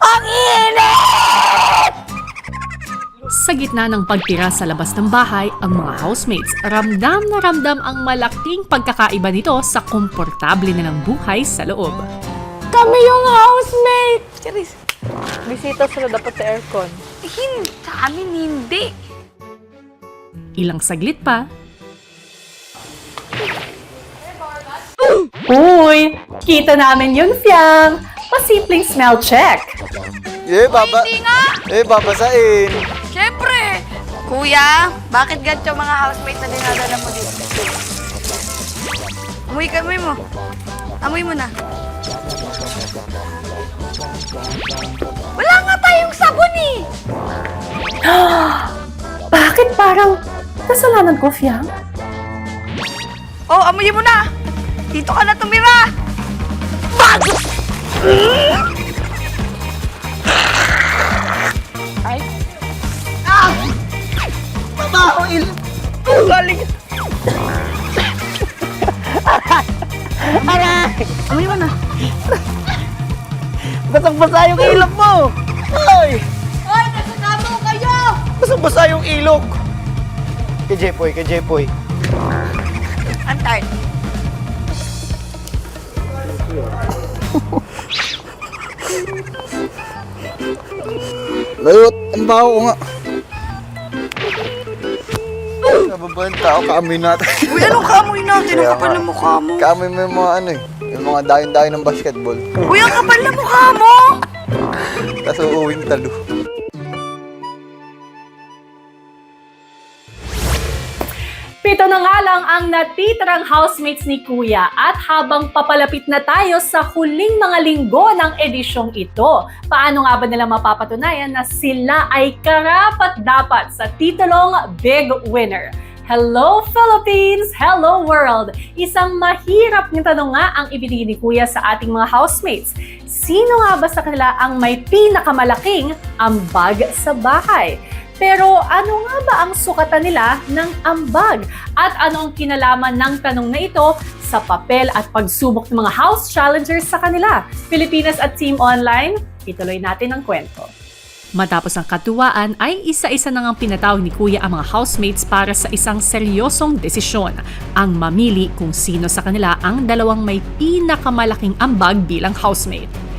Ang init! Sa gitna ng pagtira sa labas ng bahay, ang mga housemates ramdam na ramdam ang malaking pagkakaiba nito sa komportable nilang buhay sa loob. Kami yung housemate! Charis. Bisita sila dapat sa aircon. Hindi, sa amin hindi. Ilang saglit pa, Uy! Kita namin yun, Fiang! Pasimpleng smell check! Eh, baba. Hindi nga! Eh, babasain. Siyempre! Kuya, bakit ganito mga housemate na dinadala mo dito? Amoy ka, amoy mo. Amoy mo na. Wala nga tayong sabon eh! Bakit parang kasalanan ko, Fiang? Oh, amoy mo na! Dito ka na tumira! Bago! Ay. Ah! Mabaho il... Oh, galing! Aray! Amoy mo na. Basang-basa yung ilog mo. Ay! Ay, nasasama kayo! Basang-basa yung ilog. Kay Jepoy, kay Jepoy. Antay. Layot, ang baho ko nga. Nababahan tao, kaamoy natin. Uy, anong kamoy natin? Ang kapal ng mukha mo. Kaamoy mo yung mga ano eh. Yung mga dayon-dayon ng basketball. Uy, ang kapal ng mukha mo! Tapos uuwing talo. Na nga lang ang natitirang housemates ni Kuya at habang papalapit na tayo sa huling mga linggo ng edisyong ito, paano nga ba nila mapapatunayan na sila ay karapat dapat sa titulong Big Winner? Hello Philippines! Hello world! Isang mahirap ng tanong nga ang ibinigay ni Kuya sa ating mga housemates. Sino nga ba sa kanila ang may pinakamalaking ambag sa bahay? Pero ano nga ba ang sukatan nila ng ambag? At ano ang kinalaman ng tanong na ito sa papel at pagsubok ng mga house challengers sa kanila? Pilipinas at Team Online, ituloy natin ang kwento. Matapos ang katuwaan ay isa-isa nang ang pinatawag ni Kuya ang mga housemates para sa isang seryosong desisyon, ang mamili kung sino sa kanila ang dalawang may pinakamalaking ambag bilang housemate.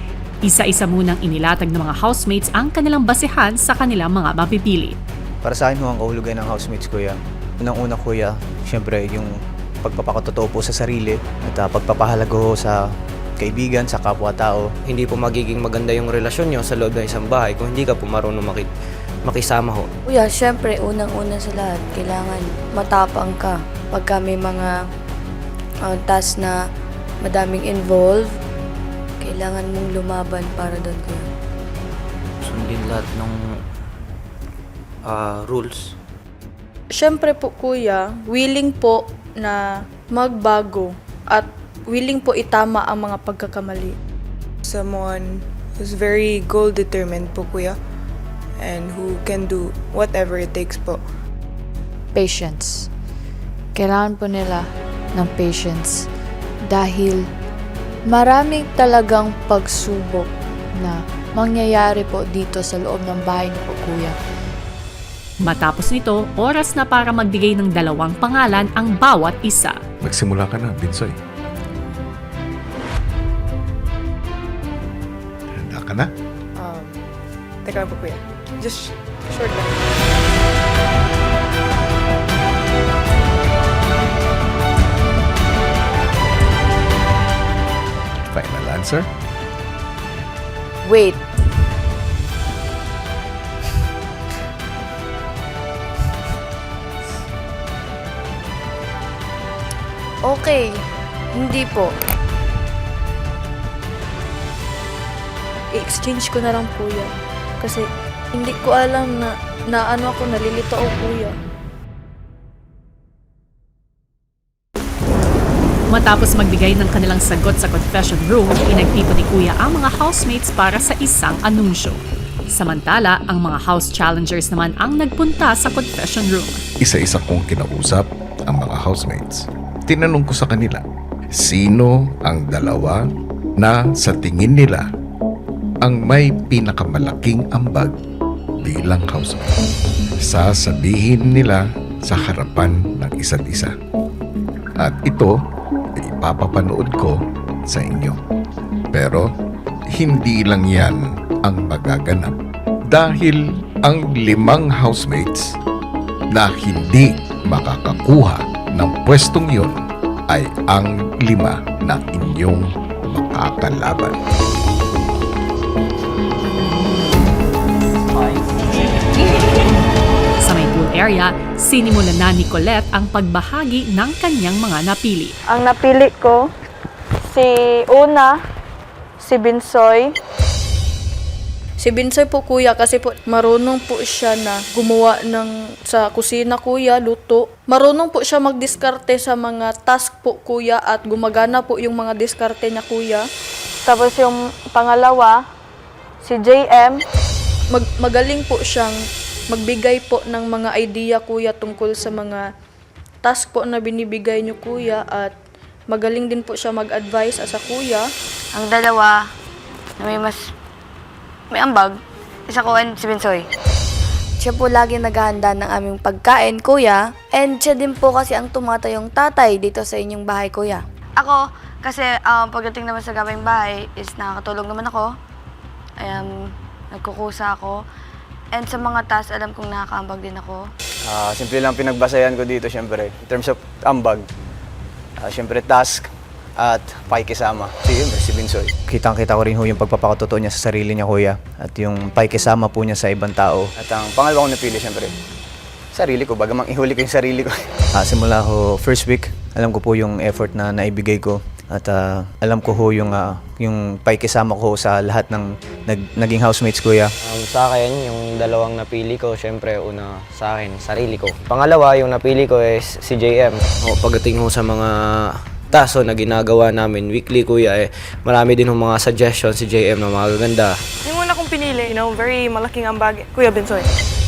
Isa-isa munang inilatag ng mga housemates ang kanilang basehan sa kanilang mga mapipili. Para sa akin ho ang kahulugan ng housemates kuya. Unang-una kuya, syempre yung pagpapakatotoo po sa sarili at ah, pagpapahalaga ho sa kaibigan, sa kapwa-tao. hindi po magiging maganda yung relasyon nyo sa loob ng isang bahay kung hindi ka po marunong maki- makisama ho. Kuya, syempre, unang-una sa lahat, kailangan matapang ka. Pagka may mga uh, task na madaming involved, kailangan mong lumaban para doon, kuya. Sundin lahat ng ah, rules. Siyempre po kuya, willing po na magbago at willing po itama ang mga pagkakamali. someone who's very goal determined po kuya and who can do whatever it takes po. patience. Kailangan po nila ng patience dahil maraming talagang pagsubok na mangyayari po dito sa loob ng bahay ni po kuya. Matapos nito, oras na para magbigay ng dalawang pangalan ang bawat isa. Magsimula ka na, Binsoy. Handa ka na? Um, teka lang po kuya. Just short lang. Answer? Wait, Okay, hindi po. I-exchange ko na lang kuya. Kasi hindi ko alam na, na ano ako, nalilito ako kuya. Matapos magbigay ng kanilang sagot sa confession room, inagtipon ni Kuya ang mga housemates para sa isang anunsyo. Samantala, ang mga house challengers naman ang nagpunta sa confession room. Isa-isa kong kinausap ang mga housemates. Tinanong ko sa kanila, sino ang dalawa na sa tingin nila ang may pinakamalaking ambag bilang housemate. Sasabihin nila sa harapan ng isa't isa. At ito ipapapanood ko sa inyo. Pero hindi lang yan ang magaganap. Dahil ang limang housemates na hindi makakakuha ng pwestong yon ay ang lima na inyong makakalaban. Area, sinimulan na ni Colette ang pagbahagi ng kanyang mga napili. Ang napili ko, si Una, si Binsoy. Si Binsoy po kuya kasi po marunong po siya na gumawa ng sa kusina kuya, luto. Marunong po siya magdiskarte sa mga task po kuya at gumagana po yung mga diskarte niya kuya. Tapos yung pangalawa, si JM. Mag, magaling po siyang magbigay po ng mga idea kuya tungkol sa mga task po na binibigay niyo kuya at magaling din po siya mag-advise as a kuya. Ang dalawa na may mas may ambag, isa ko and si Binsoy. Siya po lagi naghahanda ng aming pagkain, kuya. And siya din po kasi ang tumatayong tatay dito sa inyong bahay, kuya. Ako, kasi um, pagdating naman sa gabing bahay is nakakatulong naman ako. Um, nagkukusa ako. And sa mga task, alam kong nakakaambag din ako. Ah, simple lang pinagbasayan ko dito, syempre. In terms of ambag, ah, syempre task at pakikisama. Si, yun, si Binsoy. Kitang-kita ko rin ho yung pagpapakatotoo niya sa sarili niya, kuya. At yung pakikisama po niya sa ibang tao. At ang pangalawa kong napili, syempre, sarili ko. Bagamang ihuli ko yung sarili ko. Ah, simula ho, first week, alam ko po yung effort na naibigay ko. At ah, alam ko ho yung, ah, yung pakikisama ko sa lahat ng nag, naging housemates, kuya. Um, sa akin, yung dalawang napili ko, syempre, una sa akin, sarili ko. Pangalawa, yung napili ko is si JM. O, pagdating ho sa mga taso na ginagawa namin weekly, kuya, eh, marami din ho mga suggestions si JM na magaganda. Yung una kong pinili, you know, very malaking ambag, Kuya Bensoy.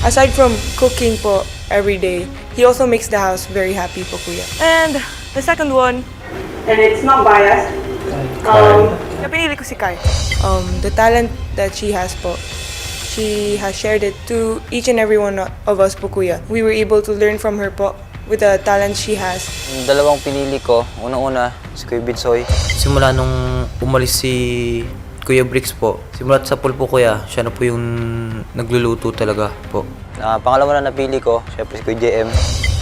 Aside from cooking po every day, he also makes the house very happy po, Kuya. And the second one, and it's not biased, um, na pinili ko si Kai. Um, the talent that she has po, she has shared it to each and every one of us po, Kuya. We were able to learn from her po with the talent she has. Yung dalawang pinili ko, unang-una, si Kuya Binsoy. Simula nung umalis si Kuya Bricks po, simula sa pool po kuya, siya na po yung nagluluto talaga po. Ah, pangalawa na napili ko, syempre si Kuya JM.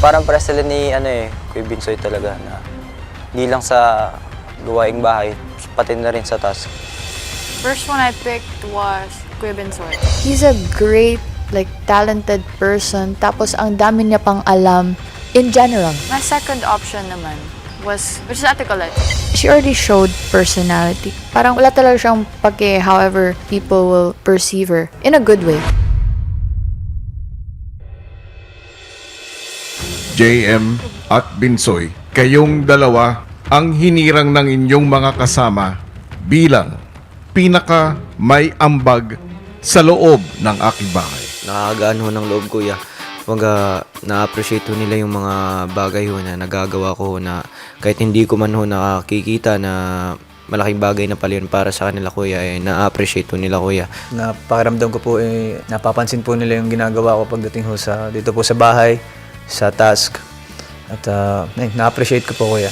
Parang pares sila ni ano eh, Kuya Binsoy talaga na hindi lang sa gawaing bahay, pati na rin sa task. First one I picked was Bensoy. He's a great, like, talented person. Tapos, ang dami niya pang alam in general. My second option naman was, which is Ate Colette. She already showed personality. Parang wala talaga siyang pake however people will perceive her. In a good way. JM at Binsoy, kayong dalawa ang hinirang ng inyong mga kasama bilang pinaka may ambag sa loob ng aking bahay. Nakakagaan ho ng loob, kuya. Kumbaga, na-appreciate ho nila yung mga bagay ho na nagagawa ko ho na kahit hindi ko man ho nakakikita na malaking bagay na pala yun para sa kanila, kuya, eh, na-appreciate ho nila, kuya. Napakiramdam ko po eh, napapansin po nila yung ginagawa ko pagdating ho sa, dito po sa bahay, sa task. At ah, eh, na-appreciate ko po kuya.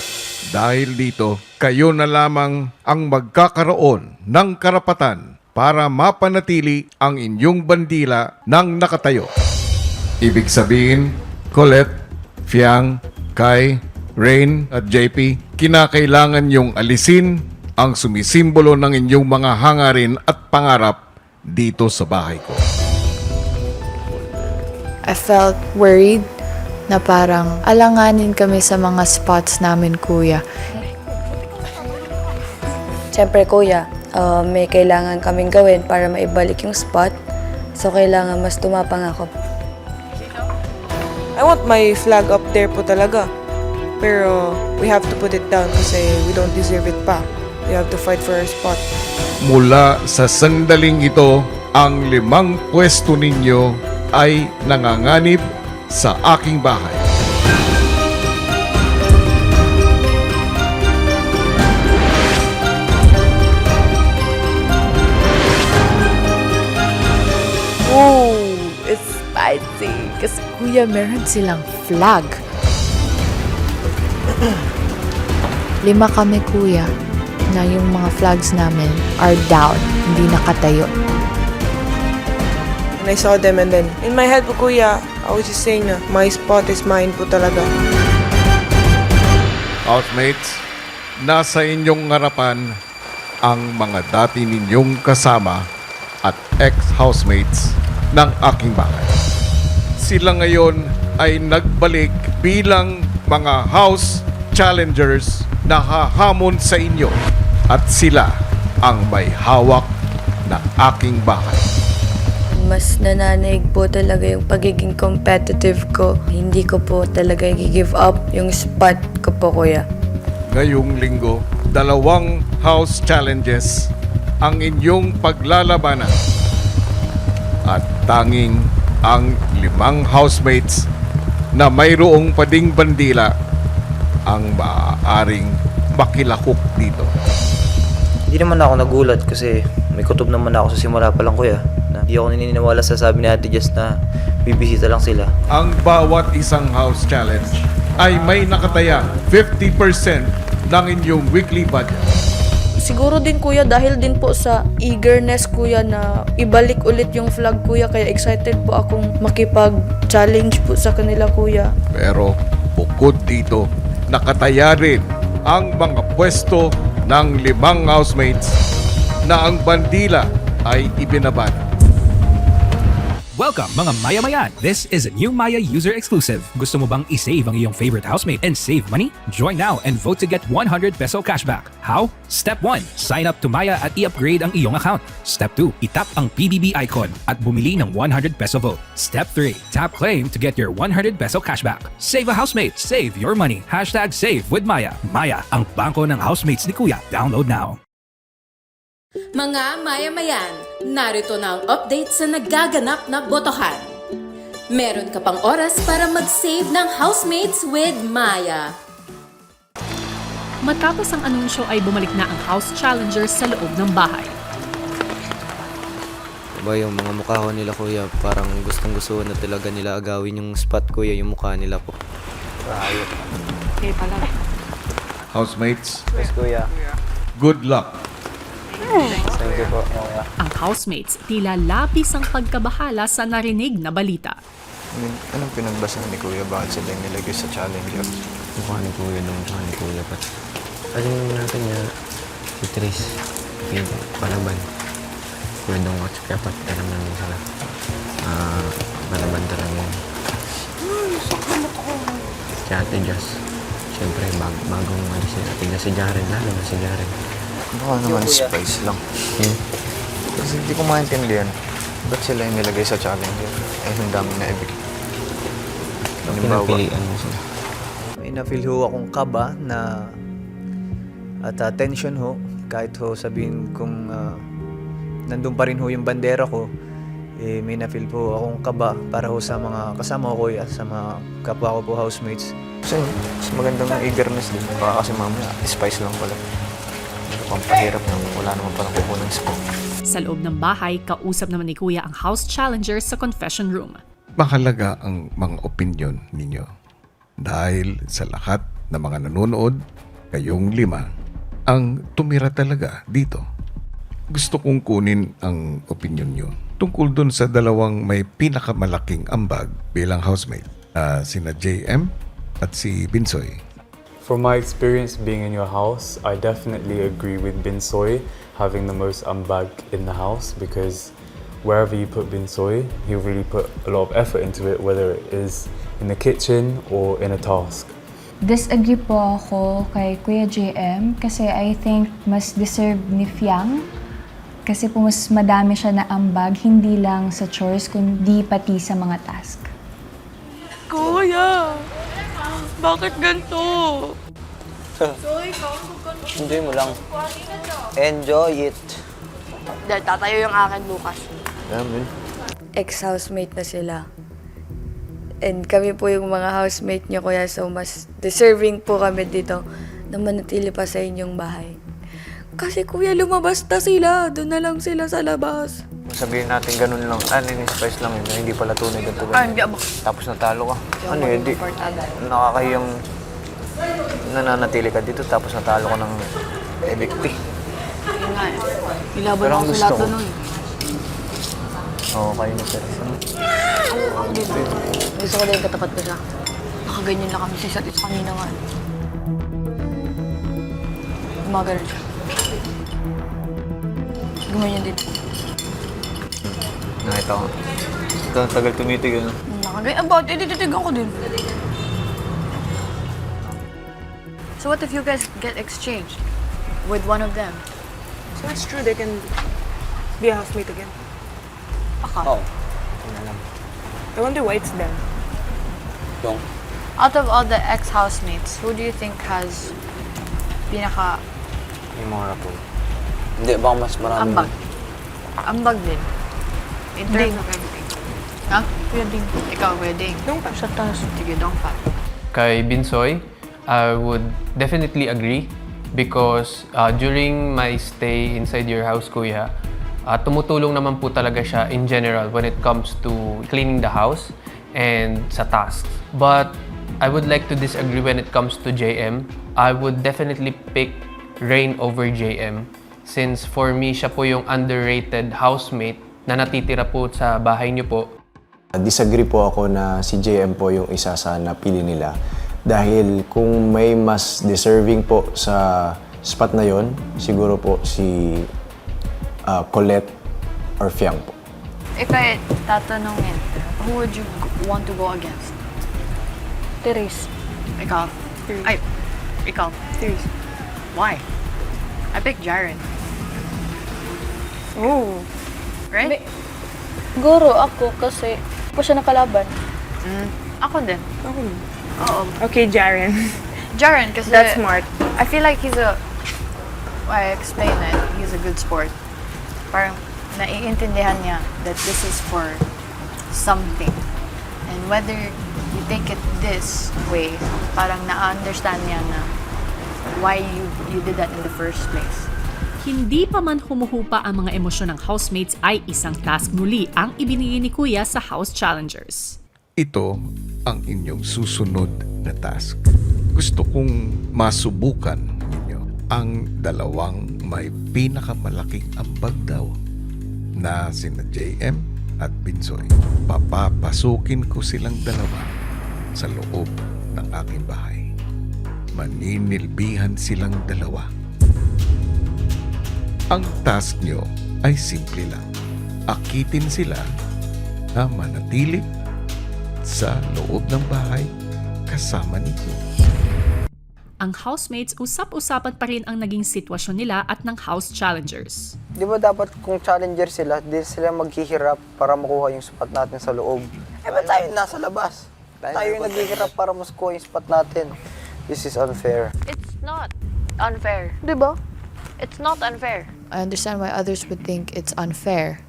Dahil dito, kayo na lamang ang magkakaroon ng karapatan para mapanatili ang inyong bandila ng nakatayo. Ibig sabihin, Colette, Fiang, Kai, Rain at JP, kinakailangan yung alisin ang sumisimbolo ng inyong mga hangarin at pangarap dito sa bahay ko. I felt worried na parang alanganin kami sa mga spots namin, kuya. Siyempre, kuya, uh, may kailangan kaming gawin para maibalik yung spot. So, kailangan mas tumapang ako. I want my flag up there po talaga. Pero we have to put it down kasi we don't deserve it pa. We have to fight for our spot. Mula sa sandaling ito, ang limang pwesto ninyo ay nanganganib sa aking bahay. Oh, it's spicy. Kasi kuya, meron silang flag. Lima kami kuya na yung mga flags namin are down, hindi nakatayo. And I saw them and then in my head, Kuya, I was just saying na my spot is mine po talaga. Housemates, nasa inyong harapan ang mga dati ninyong kasama at ex-housemates ng aking bahay. Sila ngayon ay nagbalik bilang mga house challengers na hahamon sa inyo at sila ang may hawak ng aking bahay. Mas nananaig po talaga yung pagiging competitive ko. Hindi ko po talaga i-give up yung spot ko po, kuya. ngayong linggo, dalawang house challenges ang inyong paglalabanan. At tanging ang limang housemates na mayroong pading bandila ang maaaring makilakok dito. Hindi naman ako nagulat kasi may kutob naman ako sa simula pa lang kuya. Hindi ako naniniwala sa sabi ni Ate Jess na bibisita lang sila. Ang bawat isang house challenge ay may nakataya 50% ng inyong weekly budget. Siguro din kuya dahil din po sa eagerness kuya na ibalik ulit yung flag kuya kaya excited po akong makipag-challenge po sa kanila kuya. Pero bukod dito, nakataya rin ang mga pwesto ng limang housemates na ang bandila ay ibinaban. Welcome mga Maya-Mayan! This is a new Maya user exclusive. Gusto mo bang i-save ang iyong favorite housemate and save money? Join now and vote to get 100 peso cashback. How? Step 1. Sign up to Maya at i-upgrade ang iyong account. Step 2. Itap ang PBB icon at bumili ng 100 peso vote. Step 3. Tap claim to get your 100 peso cashback. Save a housemate. Save your money. Hashtag save with Maya. Maya, ang bangko ng housemates ni Kuya. Download now. Mga maya-mayan, narito na ang update sa nagaganap na botohan. Meron ka pang oras para mag-save ng housemates with Maya. Matapos ang anunsyo ay bumalik na ang house challengers sa loob ng bahay. Diba yung mga mukha ko nila kuya, parang gustong gusto na talaga nila agawin yung spot kuya, yung mukha nila po. Okay pala. Housemates, Yes kuya. good luck! Thank you po. Ang housemates tila labis ang pagkabahala sa narinig na balita. Mean, anong pinagbasa ni Kuya? Bakit sila yung nilagay sa challenger? Mukha ni kuya nung mukha ni kuya pa. Alam natin niya, si Tris, yung palaban. Kuya dong at kaya pati alam namin sila. Ah, palaban talaga yun. Si Ate Jess. Siyempre, bag bagong ano si Ate Jess, si Jaren, lalo na si Jaren. Baka naman spice lang. Hmm. Kasi hindi ko maintindihan. Ba't sila yung nilagay sa challenger? Eh, ang dami na ibig. Halimbawa, Pinapilian mo sila. may na-feel ho akong kaba na at uh, tension ho. Kahit ho sabihin kung uh, nandun pa rin ho yung bandera ko, eh, may na-feel po akong kaba para ho sa mga kasama ko kuya, sa mga kapwa ko po housemates. Kasi mas magandang eagerness din. Baka kasi mamaya, spice lang pala. Pampahirap na wala naman palang kukunan spot. Sa loob ng bahay, kausap naman ni Kuya ang house challengers sa confession room. Mahalaga ang mga opinion ninyo. Dahil sa lahat ng mga nanonood, kayong lima, ang tumira talaga dito. Gusto kong kunin ang opinion nyo tungkol dun sa dalawang may pinakamalaking ambag bilang housemate. Ah, sina JM at si Binsoy. From my experience being in your house, I definitely agree with Binsoy having the most ambag in the house because wherever you put Binsoy, he really put a lot of effort into it, whether it is in the kitchen or in a task. Disagree po ako kay Kuya JM kasi I think mas deserve ni Fiang kasi po mas madami siya na ambag hindi lang sa chores kundi pati sa mga task. Kuya! Bakit ganito? Enjoy mo lang. Enjoy it. Dahil tatayo yung akin bukas. Amen. Ex-housemate na sila. And kami po yung mga housemate niyo, kuya. So, mas deserving po kami dito na manatili pa sa inyong bahay. Kasi kuya, lumabas na sila. Doon na lang sila sa labas. Sabihin natin ganun lang, ano yung spice lang yun, na hindi pala tunay ganito Ah, ganun. hindi ako. Tapos natalo ka. Ano yun, di, nakakahiyang nananatili ka dito tapos natalo ka ng evictee. Yun nga eh. Ilaban Pero ako ang sa gusto lahat ko- nun. Oo, kayo na Teresa. Dito. Gusto ko din katapat ko siya. Nakaganyan lang kami sa isa't isa kanina nga. Gumagano siya. Gumanyan din. Nakita ko. Ito, ang tagal tumitig ano. Nakaganyan. Ah, bakit? Eh, dititigan ko din. So what if you guys get exchanged with one of them? So it's true they can be a housemate again. Baka. Oo. I wonder why it's them. Yung, Out of all the ex-housemates, who do you think has pinaka yung mga rapol. Hindi, baka mas marami. ambag? Ambag din. In terms of everything. Ha? Wedding. Ikaw, wedding. Doon pa. Sa taas. Sige, dong pa. kay Binsoy, I would definitely agree because uh, during my stay inside your house, Kuya, uh, tumutulong naman po talaga siya in general when it comes to cleaning the house and sa tasks. But I would like to disagree when it comes to JM. I would definitely pick Rain over JM since for me, siya po yung underrated housemate na natitira po sa bahay niyo po Disagree po ako na si JM po yung isa sa napili nila. Dahil kung may mas deserving po sa spot na yon, siguro po si ah, Colette or Fiang po. If I tatanungin, who would you want to go against? Therese. Ikaw. Ay, ikaw. Therese. Why? I picked Jaren. Oh. Right? Siguro ako kasi pa siya nakalaban. Mm, ako din. Ako. Oo. Okay, Jaren. Jaren, kasi That's smart. I feel like he's a, I explain it, he's a good sport. Parang naiintindihan niya that this is for something. And whether you take it this way, parang na-understand niya na why you you did that in the first place. Hindi pa man humuhupa ang mga emosyon ng housemates ay isang task muli ang ibinigay ni Kuya sa House Challengers. Ito ang inyong susunod na task. Gusto kong masubukan ninyo ang dalawang may pinakamalaking ambag daw na sina JM at Binsoy. Papapasukin ko silang dalawa sa loob ng aking bahay. Maninilbihan silang dalawa. Ang task nyo ay simple lang. Akitin sila na manatili sa loob ng bahay kasama ninyo. Ang housemates usap-usapan pa rin ang naging sitwasyon nila at ng House Challengers. Di ba dapat kung challenger sila, di sila maghihirap para makuha yung spot natin sa loob? Eh ba tayo nasa labas? Tayo yung naghihirap para makuha yung spot natin. This is unfair. It's not unfair. Di ba? It's not unfair. I understand why others would think it's unfair.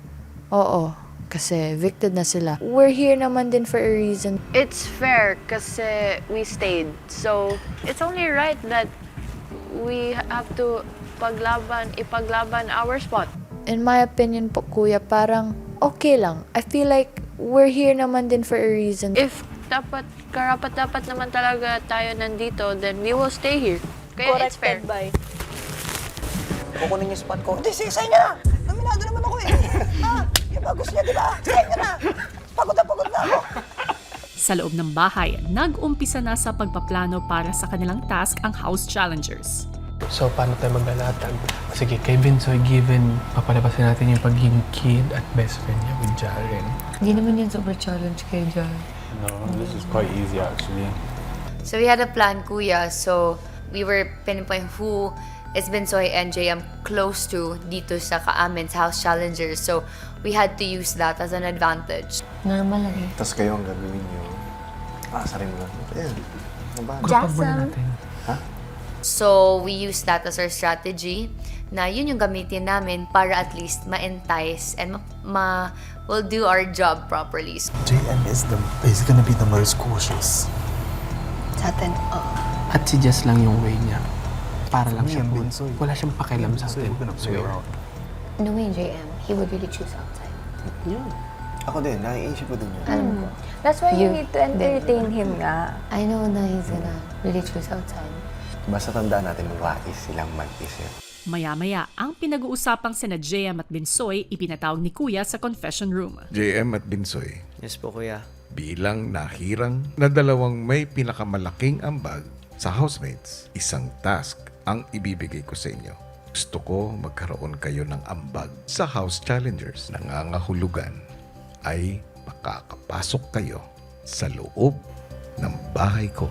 Oo, kasi evicted na sila. We're here naman din for a reason. It's fair kasi we stayed. So, it's only right that we have to paglaban, ipaglaban our spot. In my opinion po, kuya, parang okay lang. I feel like we're here naman din for a reason. If dapat, karapat dapat naman talaga tayo nandito, then we will stay here. Kaya it's fair. by. Kukunin yung spot ko. Hindi, sige, sa inyo na! Nominado naman ako eh! ah, yung ba gusto niya, di ba? Sa inyo na! Pagod na pagod na ako! Sa loob ng bahay, nag-umpisa na sa pagpaplano para sa kanilang task ang House Challengers. So, paano tayo maglalatag? Sige, kay Vinsoy, given papalabasin natin yung pagiging kid at best friend niya with Jaren. Hindi naman yun super challenge kay Jar. No, this is quite easy actually. So we had a plan, kuya. So we were pinpoint who is Bensoy and JM close to dito sa Kaamin's House Challengers. So we had to use that as an advantage. Normal lang eh. Tapos kayo ang gagawin nyo. Asarin mo lang. Ayan. Ano ba? Grupag muna natin. So, we use that as our strategy na yun yung gamitin namin para at least ma-entice and ma, ma- we'll do our job properly. JM is the is gonna be the most cautious. Sa atin, At si Jess lang yung way niya. Para lang siya. Binsoy. Wala siyang pakialam sa So atin. play around. Knowing JM, he would really choose outside. Ako din, naiisip ko din yun. Alam ko. That's why you, You- need to entertain him nga. I know na he's gonna really choose outside. Basta tandaan natin, wais silang mag-isip. Maya-maya, ang pinag-uusapang sina JM at Binsoy ipinatawag ni Kuya sa confession room. JM at Binsoy, Yes po kuya. bilang nahirang na dalawang may pinakamalaking ambag sa housemates, isang task ang ibibigay ko sa inyo. Gusto ko magkaroon kayo ng ambag sa House Challengers. Nangangahulugan ay makakapasok kayo sa loob ng bahay ko.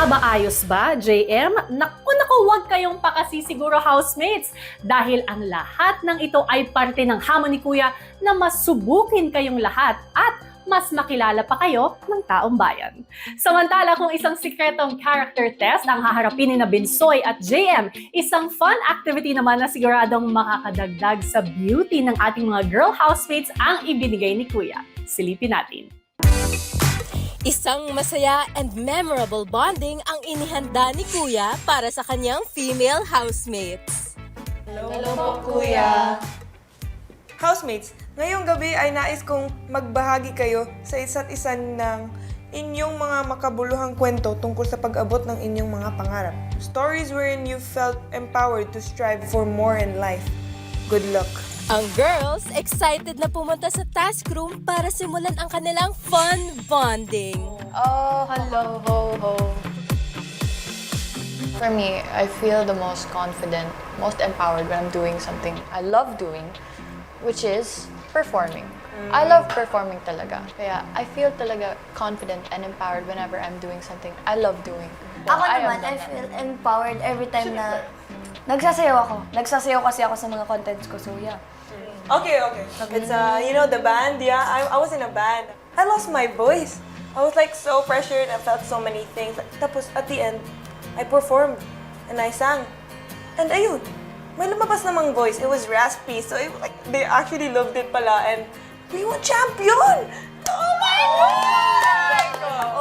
Aba ayos ba, JM? Naku naku, huwag kayong pakasisiguro housemates dahil ang lahat ng ito ay parte ng hamon ni Kuya na masubukin kayong lahat at mas makilala pa kayo ng taong bayan. Samantala kung isang sikretong character test ang haharapin ni na Binsoy at JM, isang fun activity naman na siguradong makakadagdag sa beauty ng ating mga girl housemates ang ibinigay ni Kuya. Silipin natin. Isang masaya and memorable bonding ang inihanda ni Kuya para sa kanyang female housemates. Hello po, Kuya. Housemates, ngayong gabi ay nais kong magbahagi kayo sa isa't isa ng inyong mga makabuluhang kwento tungkol sa pag-abot ng inyong mga pangarap. Stories wherein you felt empowered to strive for more in life. Good luck. Ang girls excited na pumunta sa task room para simulan ang kanilang fun bonding. Oh, hello, ho, ho. For me, I feel the most confident, most empowered when I'm doing something I love doing, which is performing. I love performing talaga. Kaya I feel talaga confident and empowered whenever I'm doing something I love doing. Ako I naman, I feel empowered every time na nagsasayaw ako. Nagsasayaw kasi ako sa mga contents ko, so yeah. Okay, okay. It's, uh, you know, the band, yeah, I, I was in a band. I lost my voice. I was like so pressured, I felt so many things. Tapos at the end, I performed and I sang. And ayun, may lumabas namang voice. It was raspy, so it, like, they actually loved it pala and we won champion! Oh my God!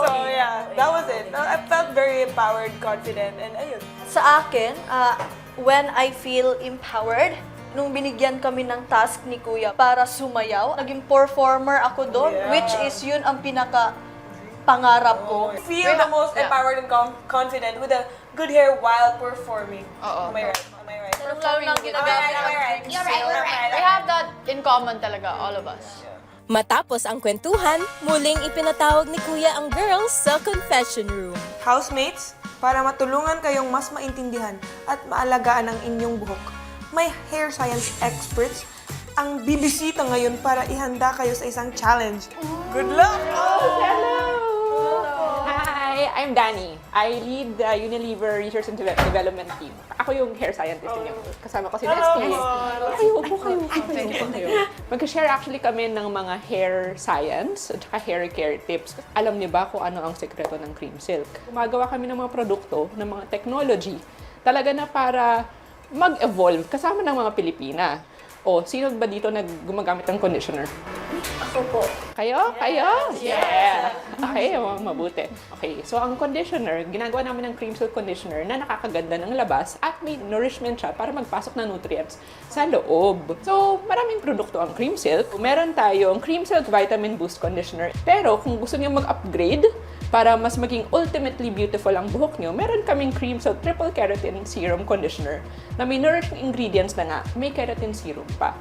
So yeah, that was it. I felt very empowered, confident, and ayun. Sa akin, ah, when I feel empowered, nung binigyan kami ng task ni Kuya para sumayaw, naging performer ako doon, Yeah. which is yun ang pinaka pangarap ko. Feel the most empowered and com- confident with a good hair while performing. Am I right? Am I right? Performing ng with ginagamit right? You're right. We have that in common talaga, all of us. Matapos ang kwentuhan, muling ipinatawag ni Kuya ang girls sa confession room. Housemates, para matulungan kayong mas maintindihan at maalagaan ang inyong buhok, may hair science experts ang bibisita ngayon para ihanda kayo sa isang challenge. Good luck! Hi, I'm Danny. I lead the Unilever Research and Deve- Development Team. Ako yung hair scientist niyo. Kasama ko si Nestle. Kayo, upo kayo, upo kayo. Mag-share actually kami ng mga hair science at saka hair care tips. Alam niyo ba kung ano ang sekreto ng cream silk? Gumagawa kami ng mga produkto, ng mga technology, talaga na para mag-evolve kasama ng mga Pilipina. O, sino ba dito nag gumagamit ng conditioner? Ako po. Kayo? Kayo? Yeah! Okay, oh, mabuti. Okay, so ang conditioner, ginagawa namin ng cream silk conditioner na nakakaganda ng labas at may nourishment siya para magpasok na nutrients sa loob. So, maraming produkto ang cream silk. Meron tayong cream silk vitamin boost conditioner. Pero kung gusto niyo mag-upgrade, para mas maging ultimately beautiful ang buhok nyo, meron kaming cream silk triple keratin serum conditioner na may nourishing ingredients na nga, may keratin serum pa.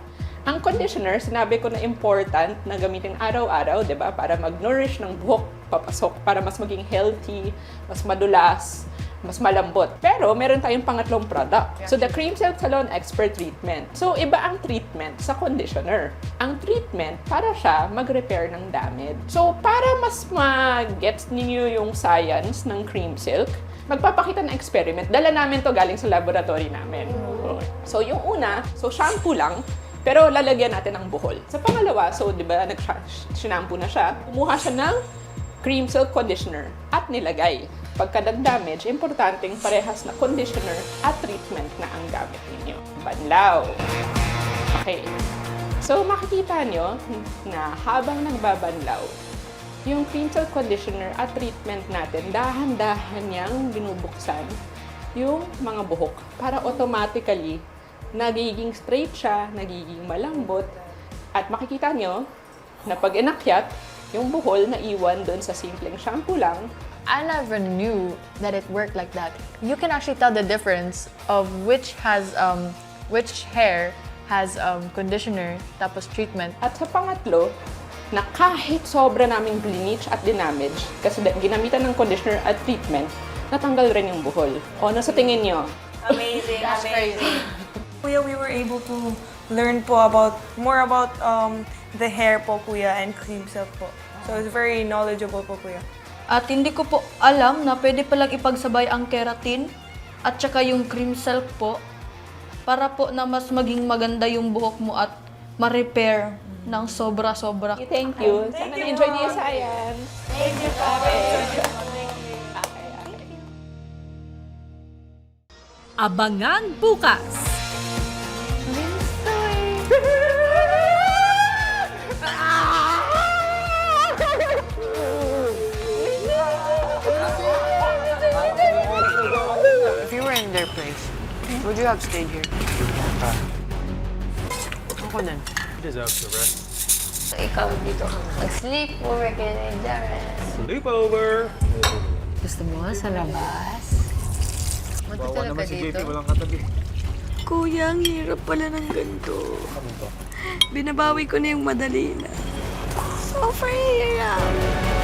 Ang conditioner, sinabi ko na important na gamitin araw-araw, di ba? Para mag-nourish ng buhok papasok, para mas maging healthy, mas madulas, mas malambot. Pero meron tayong pangatlong product. So the Cream Silk Salon Expert Treatment. So iba ang treatment sa conditioner. Ang treatment, para siya mag-repair ng damage. So para mas ma-gets ninyo yung science ng Cream Silk, magpapakita ng experiment. Dala namin to galing sa laboratory namin. So yung una, so shampoo lang, pero lalagyan natin ng buhol. Sa pangalawa, so di ba nag-shampoo na siya, kumuha siya ng cream silk conditioner at nilagay. Pagka nag-damage, importanteng parehas na conditioner at treatment na ang gamit ninyo. Banlaw. Okay. So makikita nyo na habang nagbabanlaw, yung silk conditioner at treatment natin, dahan-dahan niyang binubuksan yung mga buhok para automatically nagiging straight siya, nagiging malambot, at makikita nyo na pag inakyat, yung buhol na iwan doon sa simpleng shampoo lang, I never knew that it worked like that. You can actually tell the difference of which has um which hair has um conditioner tapos treatment. At sa pangatlo, na kahit sobra naming bleach at dinamage, kasi ginamitan ng conditioner at treatment, natanggal rin yung buhol. O, ano sa tingin nyo? Amazing, amazing. Kuya, we were able to learn po about, more about um, the hair po, Kuya, and cream silk po. So it's very knowledgeable po, Kuya. At hindi ko po alam na pwede palang ipagsabay ang keratin at saka yung cream silk po para po na mas maging maganda yung buhok mo at ma-repair ng sobra-sobra. Thank you. Sana na-enjoy niyo yung science. Thank you po. Abangan bukas! Their place, would you have stayed here? Ako din. Deserve to rest. Ikaw dito ka mag-sleep over kay Jared. Sleepover! Gusto mo sa labas? Matutulog ka dito? walang katabi. Kuya, ang hirap pala ng ganito. Binabawi ko na yung madali na. Sobrang hirap.